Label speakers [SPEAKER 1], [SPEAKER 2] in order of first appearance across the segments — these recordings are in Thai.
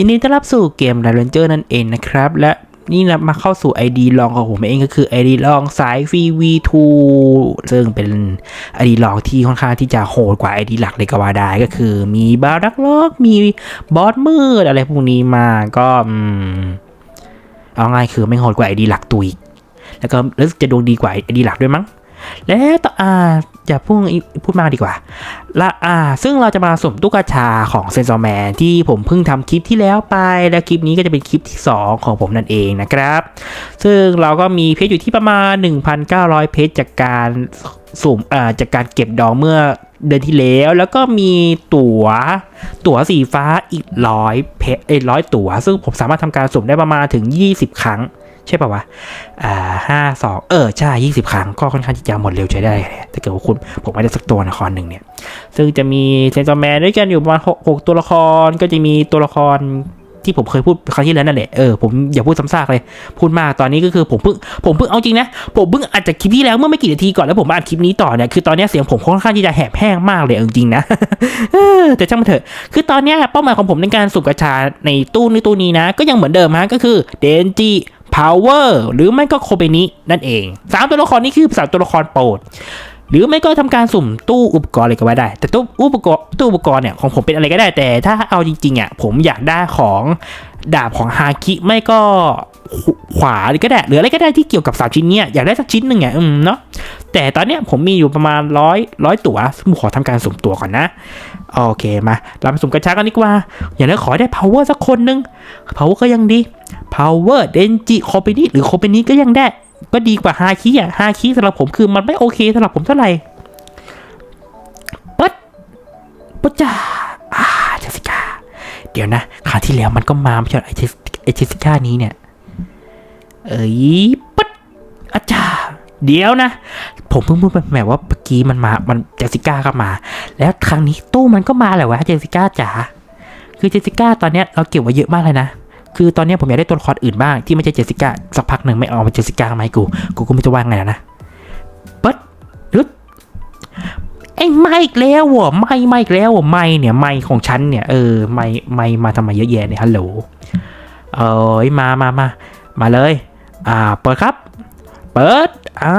[SPEAKER 1] ยินดีต้อนรับสู่เกม r a n g e r นั่นเองนะครับ และนี่นะมาเข้าสู่ ID ลองของผมเองก็คือ ID ลองสายฟรี V2 ซึ่งเป็น ID ลองที่ค่อนข้างที่จะโหดกว่า ID หลักเลยก็ว่าได้ก็คือมีบารักล็อกมีบอสมืดอะไรพวกนี้มาก็เอาง่ายคือไม่โหดกว่า ID หลักตัวอีกแล้วก็รู้สึกจะดวงดีกว่า ID หลักด้วยมั้ง และต่ออ่า อย่าพูดพูดมากดีกว่าละอ่า ซึ่งเราจะมาสุ่มตุ๊กตาของเซนซอร์แมนที่ผมเพิ่งทำคลิปที่แล้วไป และคลิปนี้ก็จะเป็นคลิปที่ 2 ของผมนั่นเองนะครับ ซึ่งเราก็มีเพจอยู่ที่ประมาณ 1,900 เพจจากการสุ่มอ่าจากการเก็บดองเมื่อเดือนที่แล้ว แล้วก็มีตั๋ว ตั๋วสีฟ้าอีกร้อยเพจเอ้ร้อยตั๋ว ซึ่งผมสามารถทำการสุ่มได้ประมาณถึง 20 ครั้ง ใช่ป่าวะ อ่าห้าสองเออ ใช่ยี่สิบครั้งก็ค่อนข้างที่จะหมดเร็วใช้ได้เลยถ้าเกิดว่าคุณผมไม่ได้สักตัวละครหนึ่งเนี่ย ซึ่งจะมีเซนซอแมนด้วยกันอยู่ประมาณหกหกตัวละครก็จะมีตัวละครที่ผมเคยพูดครั้งที่แล้วนั่นแหละ เออผมอย่าพูดซ้ำซากเลย พูดมากตอนนี้ก็คือผมเพิ่งผมเพิ่งเอาจริงนะ ผมเพิ่งอัดจากคลิปที่แล้วเมื่อไม่กี่นาทีก่อนแล้วผมมาอัดคลิปนี้ต่อเนี่ยคือตอนนี้เสียงผมค่อนข้างที่จะแหบแห้งมากเลยจริงๆนะแต่ช่างมันเถอะ คือตอนนี้เป้าหมายของผมในการสูบกระชาในตู้นี้ตู้นี้นะ ก็ยังเหมือนเดิมฮะก็คือเดนจิ พาวเวอร์หรือไม่ก็โคเบนินั่นเองสามตัวละครนี้คือสามตัวละครโปรด หรือไม่ก็ทำการสุ่มตู้อุปกรณ์อะไรก็ว่าได้ แต่ตู้อุปกรณ์ตู้อุปกรณ์เนี่ยของผมเป็นอะไรก็ได้ แต่ถ้าเอาจริงๆอะผมอยากได้ของดาบของฮาคิไม่ก็ขวาหรือก็ได้หรืออะไรก็ได้ที่เกี่ยวกับสามชิ้นเนี้ยอยากได้สักชิ้นหนึ่งอะอืมเนาะแต่ตอนเนี้ยผมมีอยู่ประมาณร้อยร้อยตัวผมขอทำการสุ่มตัวก่อนนะ โอเคมาเรามาสุ่มกระชากันดีกว่า อย่างน้อยขอให้ได้ power สักคนหนึ่ง power ก็ยังดี power เดนจิโคเปนิหรือโคเปนิก็ยังได้ ก็ดีกว่าฮาคิอะฮาคิสำหรับผมคือมันไม่โอเคสำหรับผมเท่าไหร่ปั๊ดปั๊ดจ้าอ่าเจสิก้าเดี๋ยวนะคราวที่แล้วมันก็มาไม่ใช่อไอเจสไอเจสสิก้านี้เนี่ย เอ้ยปั๊ดอาจารย์เดี๋ยวนะ ผมเพิ่งพูดไปแบบว่าเมื่อกี้มันมามันเจสิก้าก็มา แล้วครั้งนี้ตู้มันก็มาแหละวะเจสิก้าจ๋าคือเจสสิก้าตอนเนี้ยเราเก็บไว้เยอะมากเลยนะ คือตอนนี้ผมอยากได้ตัวละครอื่นบ้างที่ไม่ใช่เจสสิก้าสักพักหนึ่งไม่เอาเจสสิก้ามาให้กู กูก็ไม่จะว่าไงล้วนะเปิดรึดไอ้ไม่อีกแล้วเหรอไม่ไม่อีกแล้วเหรอไม่เนี่ยไม่ของฉันเนี่ยเออไม่ไม่มาทำไมเยอะแยะเนี่ยฮัลโหลเอ้ยมามามามาเลย อ่าเปิดครับ เปิดอ่า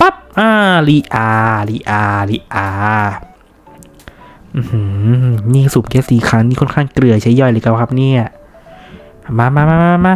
[SPEAKER 1] ปั๊บอ่าลีอาลีอาลีอาอือหือนี่สูบแค่สี่ครั้งนี่ค่อนข้างเกลือใช้ย่อยเลยครับเนี่ย มามามามามา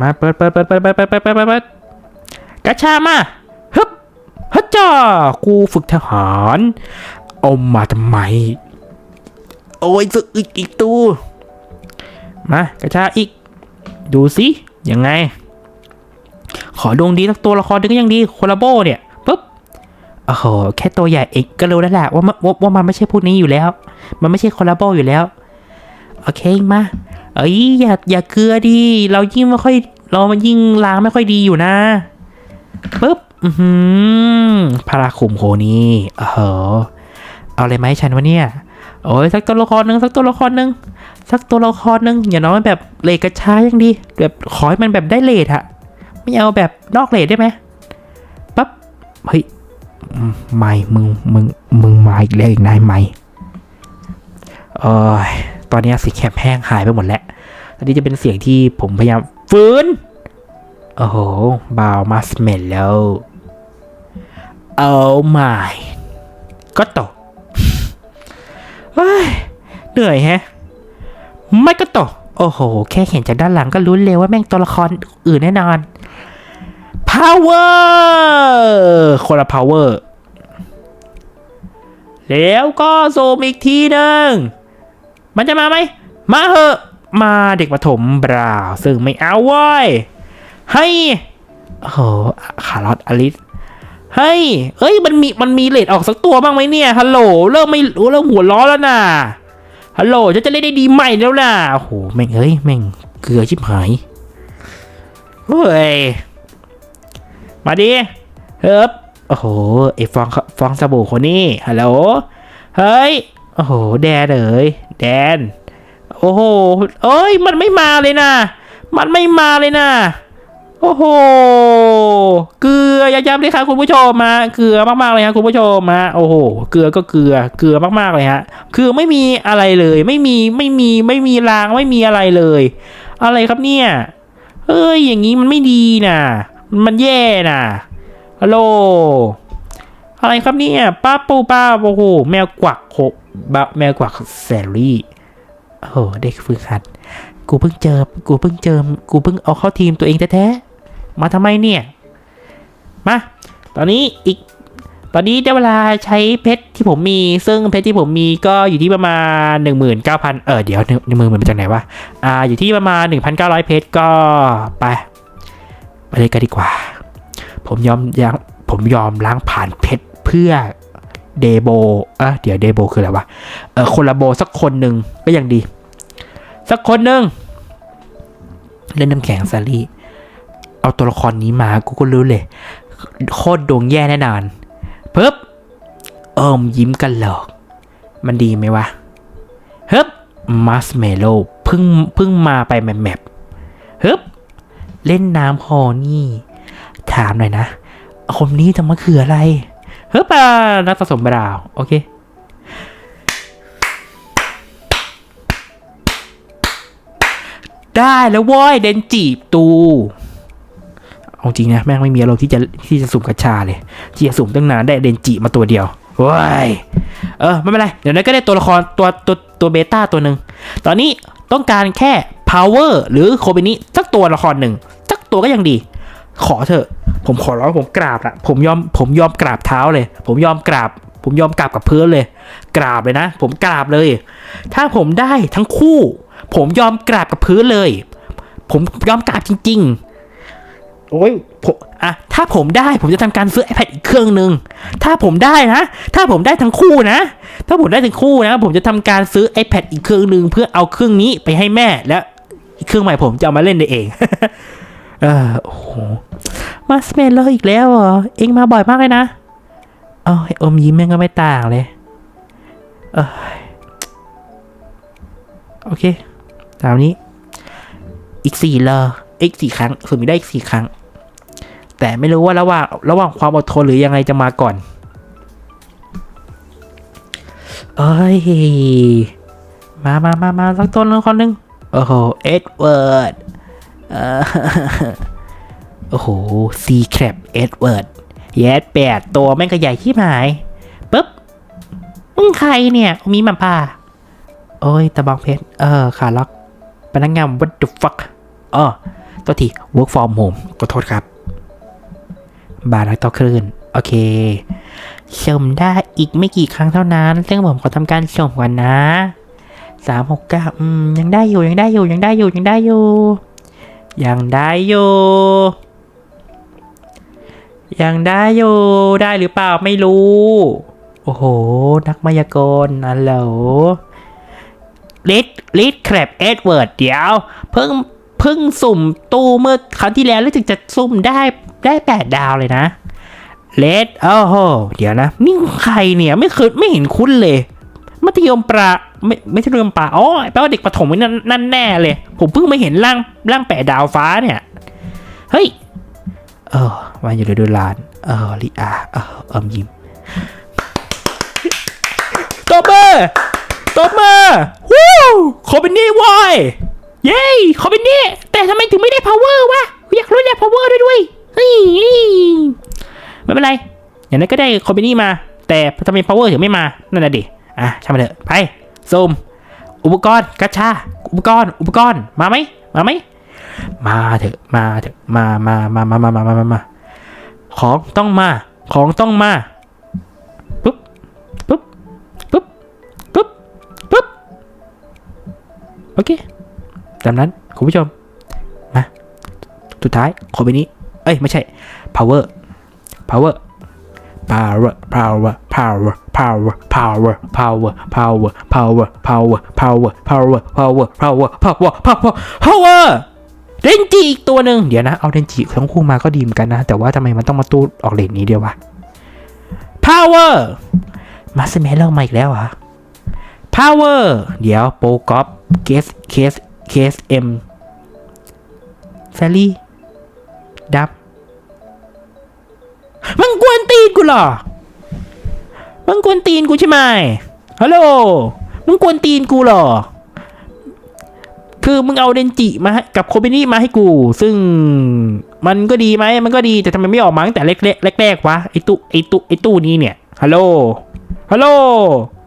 [SPEAKER 1] มาเปิดเปิดเปิดเปิดเปิดเปิดเปิดเปิดเปิดกระชามาฮึบฮัจจ้ากูฝึกทหารเอามาทำไม โอ้ยสึกอีกอีกตู้มากระชาอีก ดูสิยังไง ขอดวงดีสักตัวละครหนึงก็ยังดีโคลาโบเนี่ยปุ๊บโอ้โหแค่ตัวใหญ่เองก็รู้แล้วแหละว่ามันว่าว่ามันไม่ใช่พวกนี้อยู่แล้ว มันไม่ใช่โคลาโบอยู่แล้ว โอเคมาเอ้ยอย่าอย่าเกลือดีเรายิ่งไม่ค่อย เรามันยิ่งล้างไม่ค่อยดีอยู่นะปุ๊บอือหือพาราคุมโคนี่เออเอาอะไรมาให้ฉันวะเนี่ย โอ้ยสักตัวละครหนึ่งสักตัวละครหนึ่งสักตัวละครหนึ่งอย่าน้อยแบบเลทกระชายังดี แบบขอให้มันแบบได้เลทอะไม่เอาแบบนอกเลทได้ไหมปั๊บเฮ้ยอืมไม่มึงมึงมึงมาอีกแล้วอีกนายไม่เอ้ย ตอนนี้สีแคปแห้งหายไปหมดแล้วตอนนี้จะเป็นเสียงที่ผมพยายามฟื้น โอ้โหบาวมาสเมลแล้วโอ้ my ก็ตกเฮ้ยเหนื่อยแฮะ ไม่ก็ตกโอ้โห แค่เห็นจากด้านหลังก็รู้เลยว่าแม่งตัวละครอื่นแน่นอน power คนละ power แล้วก็โซมอีกทีหนึ่ง มันจะมาไหม มาเหอะ มาเด็กประถมบราว ซึ่งไม่เอาเว้ย ให้โอ้โหคาร์ลอตอลิสเฮ้เอ้ย มันมี มันมีเลดออกสักตัวบ้างไหมเนี่ย ฮัลโหล เริ่มไม่เริ่มหัวล้อแล้วนะฮัลโหลจะจะเล่นได้ดีใหม่แล้วนะโอ้โห แม่งเอ้ย แม่งเกลือชิบหาย เฮ้ย มาดิ เฮ้บโอ้โห ไอฟองฟองสบู่คนนี้ ฮัลโหล เฮ้ย โอ้โห แดนเอ๋ย แดน โอ้โห เอ้ย มันไม่มาเลยนะ มันไม่มาเลยนะ โอ้โห เกลือย้ำๆเลยครับคุณผู้ชมมา เกลือมากๆเลยครับคุณผู้ชมมา โอ้โห เกลือก็เกลือ เกลือมากๆเลยฮะ คือไม่มีอะไรเลย ไม่มี ไม่มี ไม่มีราง ไม่มีอะไรเลย อะไรครับเนี่ยเฮ้ย อย่างนี้มันไม่ดีนะมันแย่นะฮัลโหลอะไรครับเนี่ยป้าปูป้าโอ้โห แมวกวักหบ แมวกวักแซรี่โอ้โหเด็กฝึกหัด กูเพิ่งเจอ กูเพิ่งเจอ กูเพิ่งเอาเข้าทีมตัวเองแท้ๆ มาทำไมเนี่ย มา ตอนนี้อีก ตอนนี้ได้เวลาใช้เพชรที่ผมมี ซึ่งเพชรที่ผมมีก็อยู่ที่ประมาณ 19,000 เออเดี๋ยวหนึ่งหมื่นมันมาจากไหนวะ อ่า อยู่ที่ประมาณ 1,900 เพชรก็ไป ไปเลยกันดีกว่า ผมยอมยังผมยอมล้างผ่านเพชรเพื่อ เดโบอะเดี๋ยวเดโบคืออะไรวะเออคนละโบสักคนหนึ่งก็ยังดี สักคนหนึ่งเล่นน้ำแข็งซารี่เอาตัวละครนี้มากูก็รู้เลยโคตรดวงแย่แน่นอนเพิบเอิมยิ้มกันหลอก มันดีไหมวะเฮ้บมัสเมโลเพิ่งเพิ่งมาไปแมปแมปเฮ้บเล่นน้ำฮอนี่ ถามหน่อยนะ คนนี้จะมาคืออะไร เฮ้ยป่านักสะสมบราว โอเค ได้แล้วว้ยเดนจีบตู เอาจริงนะ แม่งไม่มีอารมณ์ที่จะที่จะสุ่มกระชาเลย ที่จะสุ่มตั้งนานได้เดนจิมาตัวเดียวว้ยเออ ไม่เป็นไร เดี๋ยวนั้นก็ได้ตัวละครตัวตัวตัวเบต้าตัวหนึ่ง ตอนนี้ต้องการแค่ power หรือโคเบนิสักตัวละครหนึ่ง สักตัวก็ยังดี ขอเถอะ ผมขอร้องผมกราบละผมยอมผมยอมกราบเท้าเลย ผมยอมกราบ ผมยอมกราบกับพื้นเลย กราบเลยนะ ผมกราบเลย ถ้าผมได้ทั้งคู่ ผมยอมกราบกับพื้นเลย ผมยอมกราบจริง ๆ โอ้ยผมอะถ้าผมได้ผมจะทำการซื้อ iPad อีกเครื่องหนึ่งถ้าผมได้นะ ถ้าผมได้ทั้งคู่นะ ถ้าผมได้ทั้งคู่นะ ผมจะทำการซื้อ iPad อีกเครื่องหนึ่งเพื่อเอาเครื่องนี้ไปให้แม่แล้วอีกเครื่องใหม่ผมจะเอามาเล่นได้เอง เออโอ้โหมาสเมลเลอร์อีกแล้วเหรอ เองมาบ่อยมากเลยนะเอ๋ออมยิ้มแม่งก็ไม่ต่างเลย เออโอเค ตามนี้ อีกสี่เลออีกสี่ครั้งสุ่มอีกได้อีกสี่ครั้ง แต่ไม่รู้ว่าระหว่างระหว่างความอดทนหรือยังไงจะมาก่อน เอ้ย มามามามาสักต้นละคนหนึ่งโอ้โห เอ็ดเวิร์ด โอ้โหซีแครบเอ็ดเวิร์ดแยดแปดตัวแม่งก็ใหญ่ที่หายปุ๊บมึงใครเนี่ย มีมาป่า โอ้ยตะบองเพชร เออขาล็อกพนักงาน what the fuck อ๋อตัวที work from home ขอโทษครับ บาร์นักต่อคลื่น โอเคชมได้อีกไม่กี่ครั้งเท่านั้น ซึ่งผมขอทำการชมก่อนนะสามหกเก้าอืม ยังได้อยู่ ยังได้อยู่ ยังได้อยู่ ยังได้อยู่ ยังได้อยู่ยังได้อยู่ได้หรือเปล่าไม่รู้ โอ้โห นักมายากลอัลโหลลิดลิดแครบเอ็ดเวิร์ดเดี๋ยว เพิ่งเพิ่งสุ่มตู้เมื่อคราวที่แล้วแล้วถึงจะสุ่มได้ได้แปดดาวเลยนะเลดโอ้โห เดี๋ยวนะนี่ใครเนี่ย ไม่เคยไม่เห็นคุ้นเลย มัธยมปลาไม่ไม่ใช่มัธยมปลาอ๋อแปลว่าเด็กประถมนั่นนั่นแน่เลย ผมเพิ่งมาเห็นร่างร่างแปะดาวฟ้าเนี่ย เฮ้ย เออวันอยู่ฤดูร้าน เออลิอาเออเอิมยิ้มตบมือตบมือวู้ขอเป็นนี่วายเย้ขอเป็นนี่แต่ทำไมถึงไม่ได้ power วะอยากรู้ได้ power ด้วยด้วยเฮ้ยไม่เป็นไร อย่างนั้นก็ได้คอมบินี่มา แต่ทำไม power ถึงไม่มา นั่นแหละดิ อะช่างมันเถอะไปซูมอุปกรณ์กัชชา อุปกรณ์ อุปกรณ์มาไหมมาไหมมาเถอะมาเถอะมามามามามามามามามาของต้องมา ของต้องมาปุ๊บปุ๊บปุ๊บปุ๊บปุ๊บโอเคตามนั้นคุณผู้ชมมาสุดท้ายขอไปนี้ เอ้ย ไม่ใช่ power power power power power power power power power power power power power power power power power power เดนจิอีกตัวหนึ่งเดี๋ยวนะ เอาเดนจิทั้งคู่มาก็ดีเหมือนกันนะ แต่ว่าทำไมมันต้องมาตู้ออกเลนนี้เดียววะ power มาสเมลเลอร์มาอีกแล้วอะ power เดี๋ยวโปรกอฟเคสเคสเคสเอ็มแซลลี่ดับ มึงกวนตีนกูเหรอมึงกวนตีนกูใช่ไหมฮัลโหลมึงกวนตีนกูเหรอคือมึงเอาเดนจิมาให้กับโคเบนี่มาให้กู ซึ่งมันก็ดีไหมมันก็ดีแต่ทำไมไม่ออกมาตั้งแต่เล็กๆแรกๆวะไอตู้ไอตู้ไอตู้นี้เนี่ยฮัลโหลฮัลโหล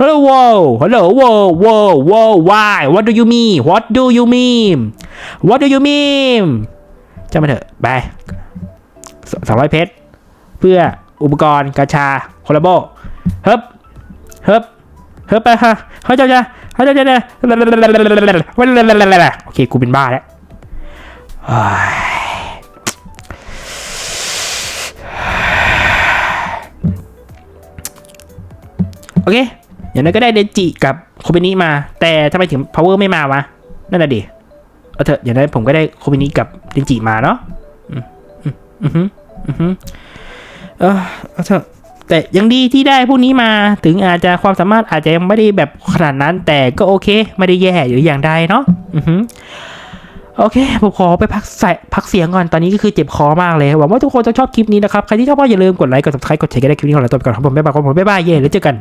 [SPEAKER 1] ฮัลโหลว้าวฮัลโหลว้าวว้าวว้าว why what do you mean what do you mean what do you mean จำมาเถอะไปสองร้อยเพชร เพื่ออุปกรณ์กาชาโคลาโบเฮิบเฮิบเฮิบไปฮะเฮ้ยเจ้าจ้าเฮ้ยเจ้าจ้าโอเคกูเป็นบ้าแล้วโอเคอย่างนั้นก็ได้เดนจิกับโคเบนิมา แต่ทำไมถึง power ไม่มาวะ นั่นน่ะดิเอาเถอะอย่างนั้นผมก็ได้โคเบนิกับเดนจิมาเนาะอืมอืมอืมอืมอืม เออเถอะแต่ยังดีที่ได้พวกนี้มาถึงอาจจะความสามารถอาจจะยังไม่ได้แบบขนาดนั้น แต่ก็โอเค ไม่ได้แย่หรืออย่างใดเนาะอือโอเค ผมขอไปพักใส่พักเสียงก่อน ตอนนี้ก็คือเจ็บคอมากเลย หวังว่าทุกคนจะชอบคลิปนี้นะครับ ใครที่ชอบก็อย่าลืมกดไลค์ กด subscribe กดแชร์กันได้คลิปนี้ของเราตัวไปก่อนครับผมบ๊ายบายครับผมบ๊ายบายเย่แล้วเจอกัน